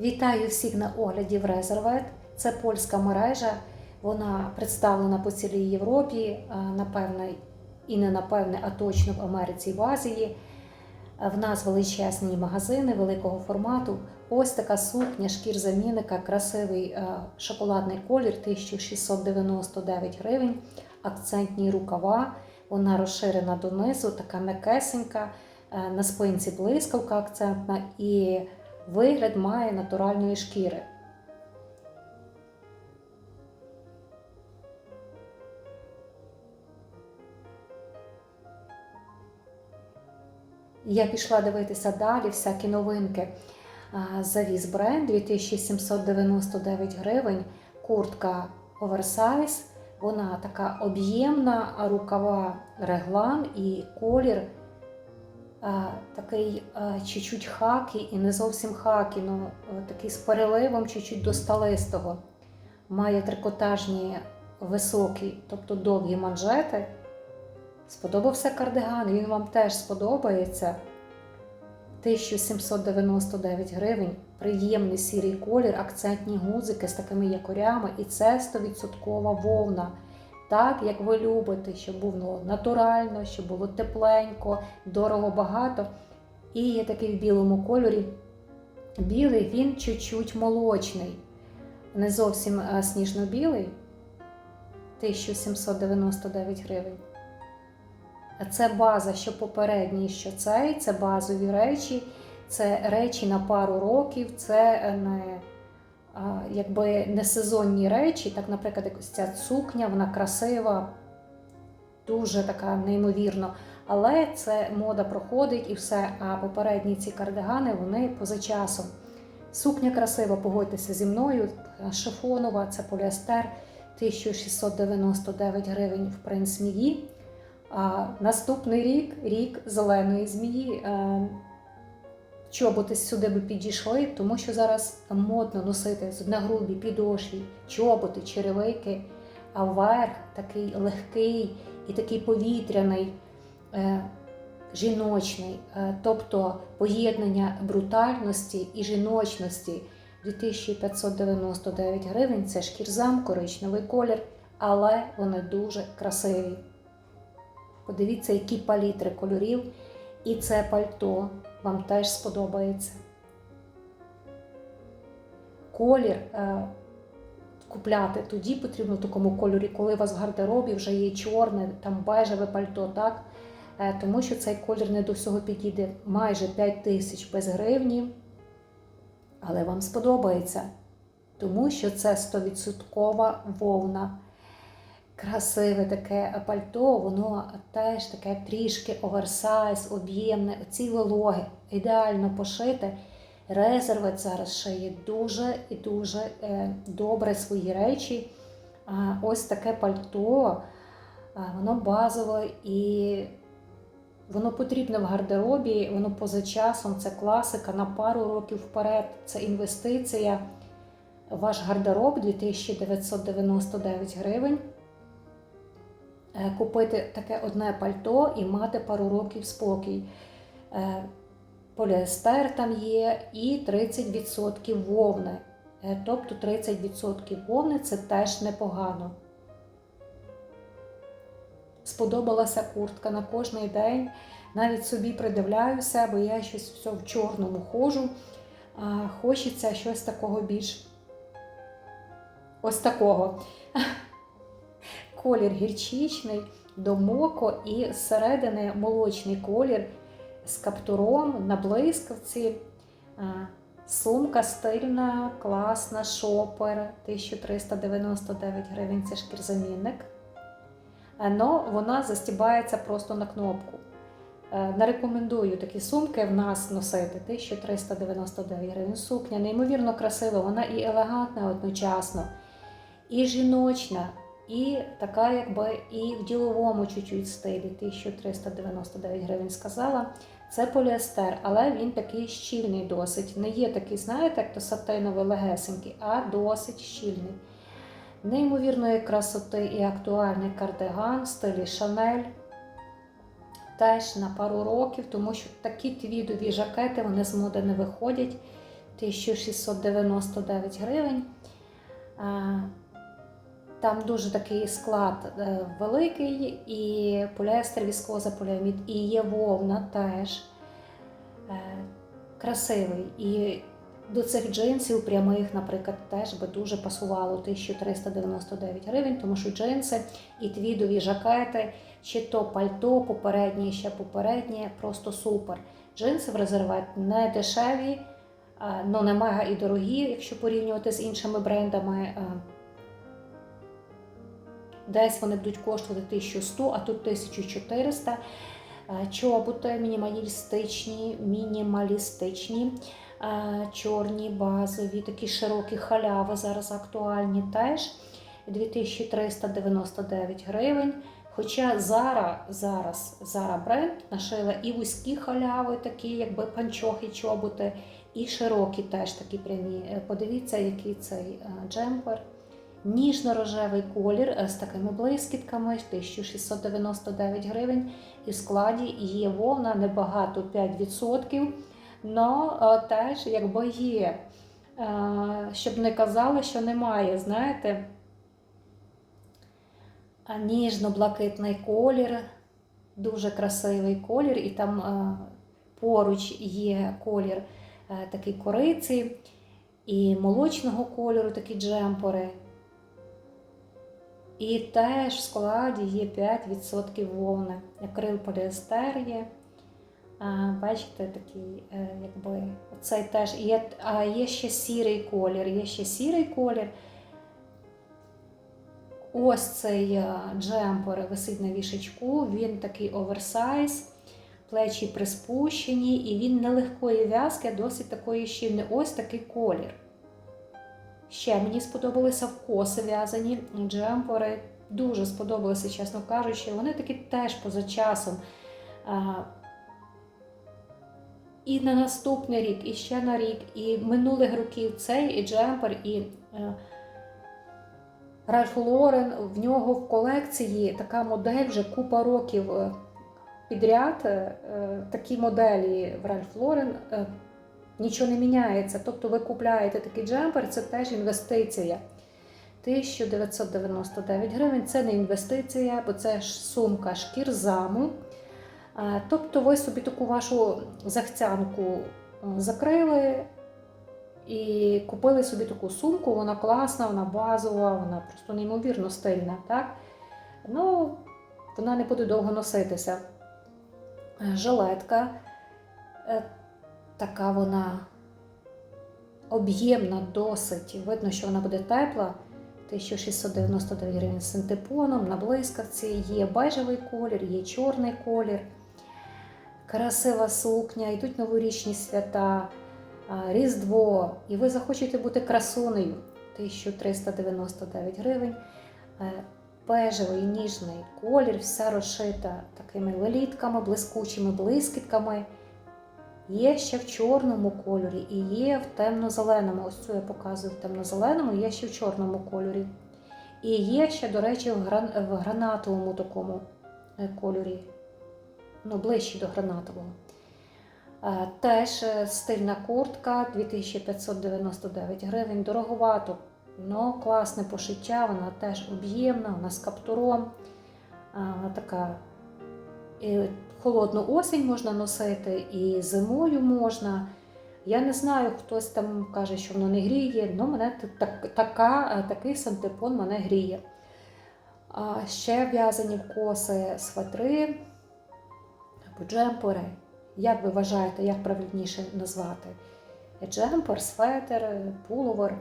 Вітаю всіх на огляді в Резервет. Це польська мережа. Вона представлена по цілій Європі, напевне, і не напевне, а точно в Америці і в Азії. В нас величезні магазини великого формату. Ось така сукня, шкір замінника, красивий е, шоколадний колір, 1699 гривень, акцентні рукава. Вона розширена донизу, така м'якесенька, е, на спинці блискавка акцентна і вигляд має натуральної шкіри. Я пішла дивитися далі всякі новинки. Завіз бренд 2799 гривень, куртка оверсайз. Вона така об'ємна, рукава реглан і колір такий а, чуть-чуть хакі і не зовсім хакі, ну такий з переливом чуть-чуть до сталистого. Має трикотажні високі, тобто довгі манжети. Сподобався кардиган, він вам теж сподобається. 1799 гривень, приємний сірий колір, акцентні гудзики з такими якорями, і це 100% вовна. Так, як ви любите, щоб було натурально, щоб було тепленько, дорого багато. І є такий в білому кольорі. Білий, він чуть-чуть молочний, не зовсім е, сніжно-білий. 1799 гривень. Це база, що попередній, що цей, це базові речі, це речі на пару років, це не а, якби не сезонні речі. Так, наприклад, якось ця сукня, вона красива, дуже така неймовірно. Але це мода проходить і все. А попередні ці кардигани вони поза часом. Сукня красива, погодьтеся зі мною. Шифонова, це поліестер, 1699 гривень в принц змії. Наступний рік рік зеленої змії. Чоботи сюди би підійшли, тому що зараз модно носити на грубі підошві, чоботи, черевики, а верх такий легкий і такий повітряний, е, жіночний, е, тобто поєднання брутальності і жіночності 2599 гривень. Це шкірзам, коричневий колір, але вони дуже красиві. Подивіться, які палітри кольорів. І це пальто вам теж сподобається. Колір е, купляти тоді потрібно в такому кольорі, коли у вас в гардеробі вже є чорне, там бежеве пальто, так? Е, тому що цей колір не до всього підійде майже 5 тисяч без гривні. Але вам сподобається, тому що це 100% вовна красиве таке пальто, воно теж таке трішки оверсайз, об'ємне, оці вологи, ідеально пошите. Резервет зараз шиє дуже і дуже е, добре свої речі. А ось таке пальто, воно базове і воно потрібне в гардеробі, воно поза часом, це класика на пару років вперед, це інвестиція. Ваш гардероб 2999 гривень. Е, купити таке одне пальто і мати пару років спокій. Е, поліестер там є і 30% вовни. Е, тобто 30% вовни це теж непогано. Сподобалася куртка на кожний день. Навіть собі придивляюся, бо я щось все в чорному ходжу. Хочеться щось такого більш ось такого колір гірчичний до моко і зсередини молочний колір з каптуром на блискавці. Сумка стильна, класна, шопер 1399 гривень це шкірзамінник. Но вона застібається просто на кнопку. Не рекомендую такі сумки в нас носити 1399 гривень. Сукня, неймовірно красива, вона і елегантна одночасно, і жіночна. І така, якби і в діловому чуть-чуть стилі, 1399 гривень сказала. Це поліестер, але він такий щільний досить. Не є такий, знаєте, як то сатиновий легесенький, а досить щільний. Неймовірної красоти і актуальний кардиган в стилі Шанель. Теж на пару років, тому що такі твідові жакети вони з моди не виходять. 1699 гривень. Е, Там дуже такий склад е, великий, і поліестер, віскоза, поліамід, і є вовна теж е, красивий. І до цих джинсів прямих, наприклад, теж би дуже пасувало 1399 гривень, тому що джинси і твідові жакети, чи то пальто попереднє, ще попереднє, просто супер. Джинси в резервет не дешеві, е, ну не мега і дорогі, якщо порівнювати з іншими брендами. Десь вони будуть коштувати 1100, а тут 1400. Е, Чоботи мінімалістичні, мінімалістичні, е, чорні, базові, такі широкі халяви зараз актуальні теж 2399 гривень. Хоча Zara, зараз Zara бренд нашила і вузькі халяви, такі якби панчохи, чоботи, і широкі теж такі прямі. Е, Подивіться, який цей джемпер. Ніжно-рожевий колір е, з такими блискітками 1699 гривень. І в складі є вовна небагато 5%. але теж якби є. Е, Щоб не казали, що немає, знаєте. Ніжно-блакитний колір, дуже красивий колір, і там е, поруч є колір е, такий кориці і молочного кольору такі джемпери. І теж в складі є 5% вовни. Акрил поліестер є. Бачите, такий, е, якби цей теж є, а є ще сірий колір. Є ще сірий колір. Ось цей е, джемпер висить на вішечку, він такий оверсайз, плечі приспущені, і він нелегкої в'язки, досить такої щільний. Ось такий колір. Ще мені сподобалися вкоси в'язані джемпери. Дуже сподобалися, чесно кажучи. Вони такі теж поза часом. І на наступний рік, і ще на рік, і минулих років цей і джемпер, і е, Ральф Лорен. В нього в колекції така модель вже купа років е, підряд. е, Такі моделі в Ральф Лорен нічого не міняється. Тобто ви купляєте такий джемпер, це теж інвестиція. 1999 гривень це не інвестиція, бо це ж сумка шкірзаму. Е, Тобто ви собі таку вашу захцянку е, закрили і купили собі таку сумку, вона класна, вона базова, вона просто неймовірно стильна. Так? Ну, вона не буде довго носитися. Е, Жилетка. Така вона об'ємна, досить. Видно, що вона буде тепла. 1699 гривень з синтепоном, на блискавці, є бежевий колір, є чорний колір, красива сукня, йдуть новорічні свята, Різдво, і ви захочете бути красунею. 1399 гривень. Е, Бежевий ніжний колір, вся розшита такими лелітками, блискучими блискітками. Є ще в чорному кольорі і є в темно-зеленому. Ось цю я показую в темно-зеленому, є ще в чорному кольорі. І є ще, до речі, в, гран... в гранатовому такому е, кольорі, ну, ближче до гранатового. Е, Теж е, стильна куртка 2599 гривень. Дороговато, але класне пошиття, вона теж об'ємна, вона з каптуром. Вона така холодну осінь можна носити, і зимою можна. Я не знаю, хтось там каже, що воно не гріє, але мене так, така, такий сантепон мене гріє. А ще в'язані в коси светри або джемпери. Як ви вважаєте, як правильніше назвати? Джемпер, светер, пуловер.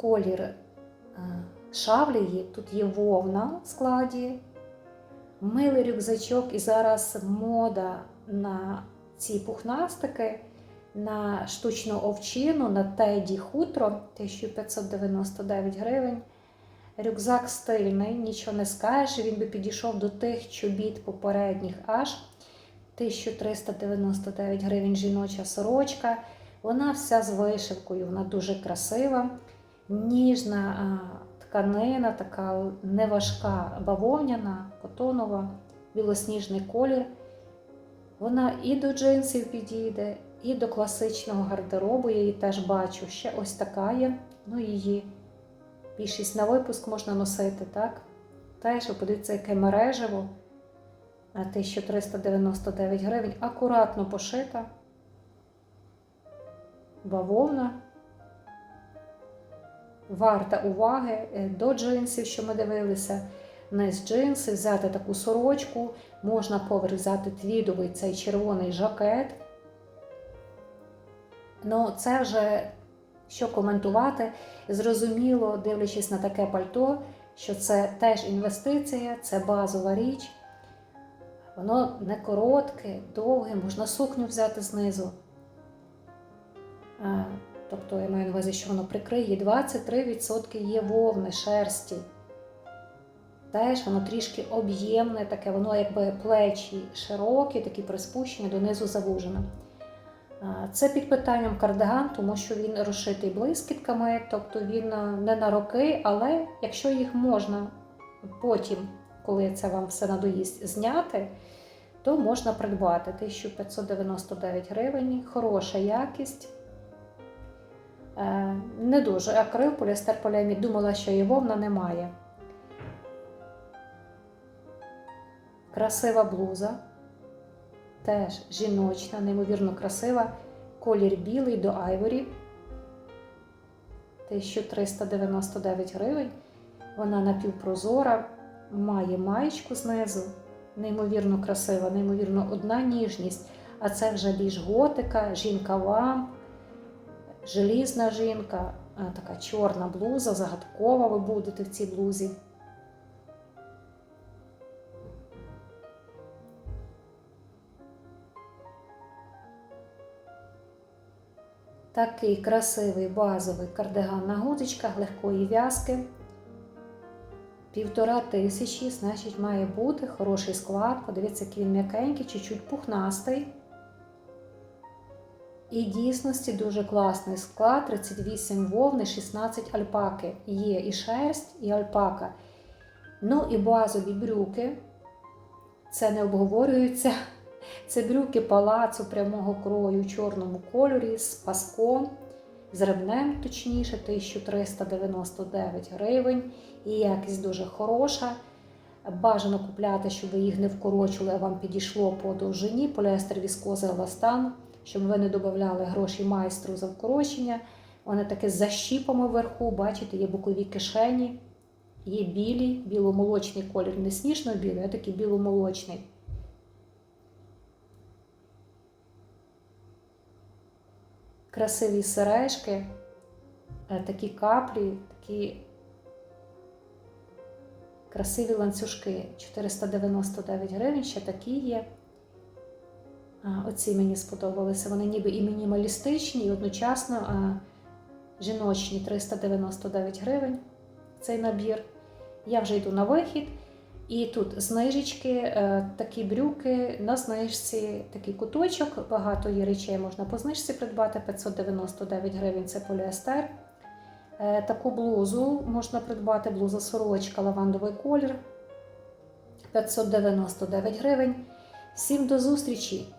Колір а, шавлії, тут є вовна в складі, милий рюкзачок, і зараз мода на ці пухнастики, на штучну овчину, на теді хутро 1599 гривень. Рюкзак стильний, нічого не скажеш, він би підійшов до тих чобіт попередніх аж 1399 гривень жіноча сорочка. Вона вся з вишивкою, вона дуже красива, ніжна тканина, така неважка бавовняна, котонова, білосніжний колір. Вона і до джинсів підійде, і до класичного гардеробу. Я її теж бачу. Ще ось така є. Ну, її більшість на випуск можна носити, так? Теж подивіться, яке мережево. А 1399 гривень. Акуратно пошита. Бавовна. Варта уваги е, до джинсів, що ми дивилися. Низ джинси, взяти таку сорочку, можна поверх взяти твідовий цей червоний жакет. Ну, це вже що коментувати. Зрозуміло, дивлячись на таке пальто, що це теж інвестиція, це базова річ. Воно не коротке, довге, можна сукню взяти знизу. Тобто, я маю на увазі, що воно прикриє 23% є вовни, шерсті. Теж воно трішки об'ємне, таке, воно якби плечі широкі, такі приспущені, донизу завужено. А, Це під питанням кардиган, тому що він розшитий блискітками, тобто він не на роки, але якщо їх можна потім, коли це вам все надоїсть, зняти, то можна придбати 1599 гривень, хороша якість. Е, Не дуже акрил, поліестер, поліамід. Думала, що і вовна немає. Красива блуза. Теж жіночна, неймовірно красива. Колір білий до айворі. 1399 гривень. Вона напівпрозора, має маєчку знизу. Неймовірно красива, неймовірно одна ніжність. А це вже більш готика, жінка вам, желізна жінка, така чорна блуза, загадкова ви будете в цій блузі. Такий красивий базовий кардиган на гудзичках легкої в'язки. Півтора тисячі, значить, має бути хороший склад. Подивіться, який він м'якенький, чуть-чуть пухнастий. І дійсності дуже класний склад: 38 вовни, 16 альпаки. Є і шерсть, і альпака. Ну і базові брюки. Це не обговорюється. Це брюки палацу прямого крою у чорному кольорі з паском, з ребнем, точніше, 1399 гривень. І якість дуже хороша. Бажано купляти, щоб ви їх не вкорочили, а вам підійшло по довжині, поліестер віскоза еластан, щоб ви не додавали гроші майстру за вкорочення. Вони таке з защіпами вверху, бачите, є бокові кишені, є білі, біломолочний колір, не сніжно-білий, а такий біломолочний. Красиві сережки, е, такі каплі, такі красиві ланцюжки 499 гривень, ще такі є. Оці мені сподобалися. Вони ніби і мінімалістичні, і одночасно жіночні 399 гривень цей набір. Я вже йду на вихід. І тут знижечки, е, такі брюки на знижці, такий куточок. Багато є речей можна по знижці придбати. 599 гривень це поліестер. Е, Таку блузу можна придбати, блуза сорочка, лавандовий колір. 599 гривень. Всім до зустрічі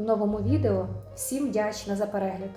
новому відео. Всім вдячна за перегляд!